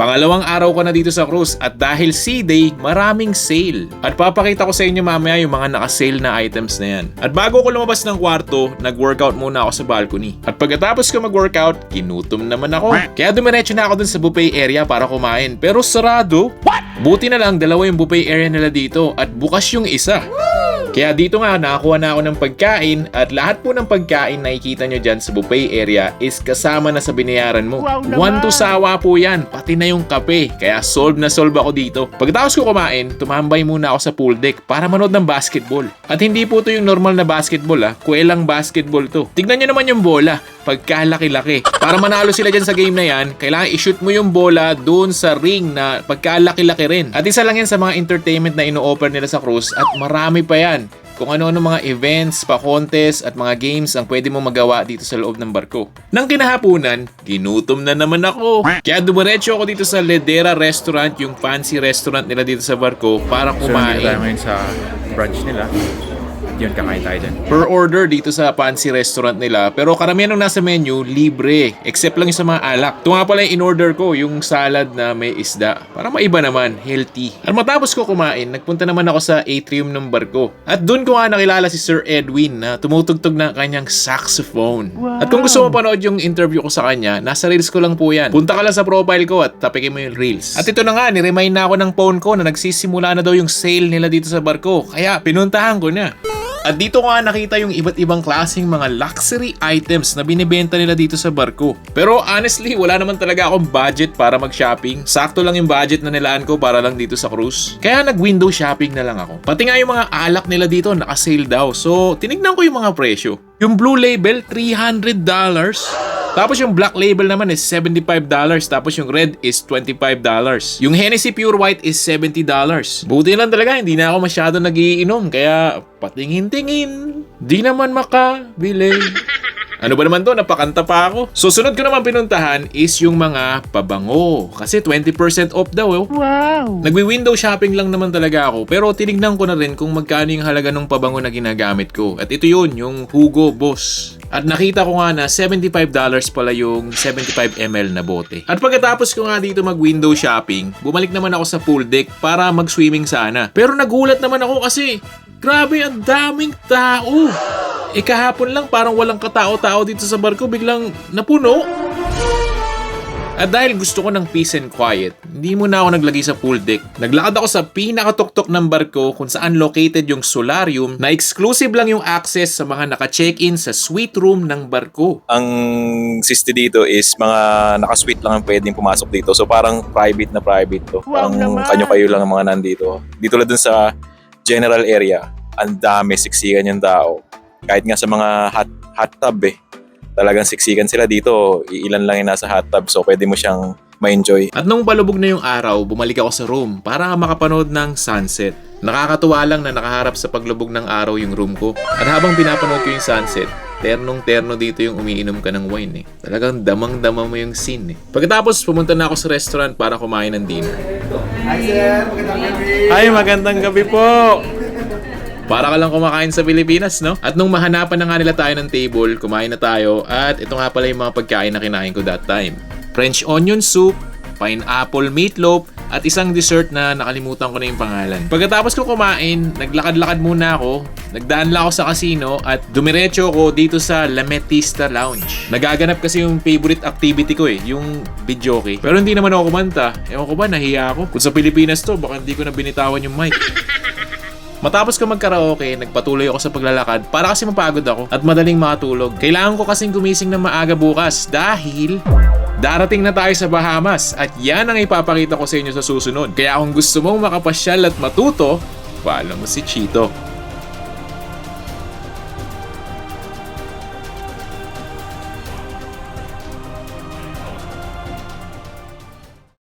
Pangalawang araw ko na dito sa cruise at dahil C-Day, maraming sale. At papakita ko sa inyo mamaya yung mga naka-sale na items na yan. At bago ko lumabas ng kwarto, nag-workout muna ako sa balcony. At pagkatapos ko mag-workout, kinutom naman ako. Kaya dumiretso na ako dun sa buffet area para kumain. Pero sarado. Buti na lang dalawa yung buffet area nila dito at bukas yung isa. Kaya dito nga nakakuha na ako ng pagkain at lahat po ng pagkain nakikita nyo dyan sa buffet area is kasama na sa binayaran mo. Wow! One to sawa po yan, pati na yung kape. Kaya solve na solve ako dito. Pagkatapos ko kumain, tumambay muna ako sa pool deck para manood ng basketball. At hindi po to yung normal na basketball ah, kuelang basketball to. Tignan nyo naman yung bola, pagkalaki-laki. Para manalo sila dyan sa game na yan, kailangan i-shoot mo yung bola doon sa ring na pagkalaki-laki rin. At isa lang yan sa mga entertainment na ino-offer nila sa cruise at marami pa yan kung ano-ano mga events, pa-contest at mga games ang pwede mo magawa dito sa loob ng barko. Nang kinahaponan, ginutom na naman ako. Kaya dumiretso ako dito sa Ledera Restaurant, yung fancy restaurant nila dito sa barko para So, tayo kumain. ngayon sa branch nila. Yun, kakain tayo dyan. Per order dito sa fancy restaurant nila pero karamihan ng nasa menu libre except lang yung sa mga alak. Ito nga pala yung in-order ko, yung salad na may isda. Para maiba naman, healthy. At matapos ko kumain, nagpunta naman ako sa atrium ng barko. At doon ko nga nakilala si Sir Edwin na tumutugtog ng kanyang saxophone. At kung gusto mo panood yung interview ko sa kanya, nasa reels ko lang po yan. Punta ka lang sa profile ko at tapikin mo yung reels. At ito na nga, niremind na ako ng phone ko na nagsisimula na daw yung sale nila dito sa barko. Kaya pinuntahan ko na. At dito ko nga nakita yung iba't ibang klaseng mga luxury items na binibenta nila dito sa barko. Pero honestly, wala naman talaga akong budget para mag-shopping. Sakto lang yung budget na nilaan ko para lang dito sa cruise. Kaya nag-window shopping na lang ako. Pati nga yung mga alak nila dito naka-sale daw. So, tinignan ko yung mga presyo. Yung blue label, $300. Tapos yung black label naman is $75. Tapos yung red is $25. Yung Hennessy Pure White is $70. Buti lang talaga, hindi na ako masyado nagiinom. Kaya patingin-tingin, di naman makabili. Ano ba naman to? Napakanta pa ako. Susunod ko naman pinuntahan is yung mga pabango. Kasi 20% off daw. Oh. Wow! Nagwi-window shopping lang naman talaga ako pero tinignan ko na rin kung magkano yung halaga ng pabango na ginagamit ko. At ito yun, yung Hugo Boss. At nakita ko nga na $75 pala yung 75ml na bote. At pagkatapos ko nga dito mag-window shopping, bumalik naman ako sa pool deck para mag-swimming sana. Pero nagulat naman ako kasi grabe ang daming tao. Eh kahapon lang parang walang katao-tao dito sa barko biglang napuno. At dahil gusto ko ng peace and quiet, hindi muna ako naglagay sa pool deck. Naglakad ako sa pinakatuktok ng barko kung saan located yung solarium na exclusive lang yung access sa mga naka-check-in sa suite room ng barko. ang siste dito is mga naka-suite lang ang pwedeng pumasok dito. So parang private na private to. Wow Parang naman! kanyo-kayo lang ang mga nandito. Dito lang dun sa general area, ang dami siksikan yung tao. Kahit nga sa mga hot, hot tub eh. Talagang siksikan sila dito. Ilan lang yung nasa hot tub so pwede mo siyang ma-enjoy. At nung palubog na yung araw, bumalik ako sa room para makapanood ng sunset. Nakakatuwa lang na nakaharap sa paglubog ng araw yung room ko. At habang pinapanood ko yung sunset, ternong-terno dito yung umiinom ka ng wine eh. Talagang damang-dama mo yung scene eh. Pagkatapos, pumunta na ako sa restaurant para kumain ng dinner. Ay, magandang gabi po! Para ka lang kumakain sa Pilipinas, no? At nung mahanapan na nga nila tayo ng table, kumain na tayo at ito nga pala yung mga pagkain na kinain ko that time. French onion soup, pineapple meatloaf, at isang dessert na nakalimutan ko na yung pangalan. Pagkatapos ko kumain, naglakad-lakad muna ako, nagdaan lang ako sa casino at dumiretso ako dito sa Lametista Lounge. Nagaganap kasi yung favorite activity ko eh, yung videoke. Pero hindi naman ako kumanta. Ewan ko ba, nahiya ako. Kung sa Pilipinas to, baka hindi ko na binitawan yung mic. Matapos ko magkaraoke, nagpatuloy ako sa paglalakad para kasi mapagod ako at madaling makatulog. Kailangan ko kasing gumising ng maaga bukas dahil darating na tayo sa Bahamas at yan ang ipapakita ko sa inyo sa susunod. Kaya kung gusto mong makapasyal at matuto, follow mo si Chito.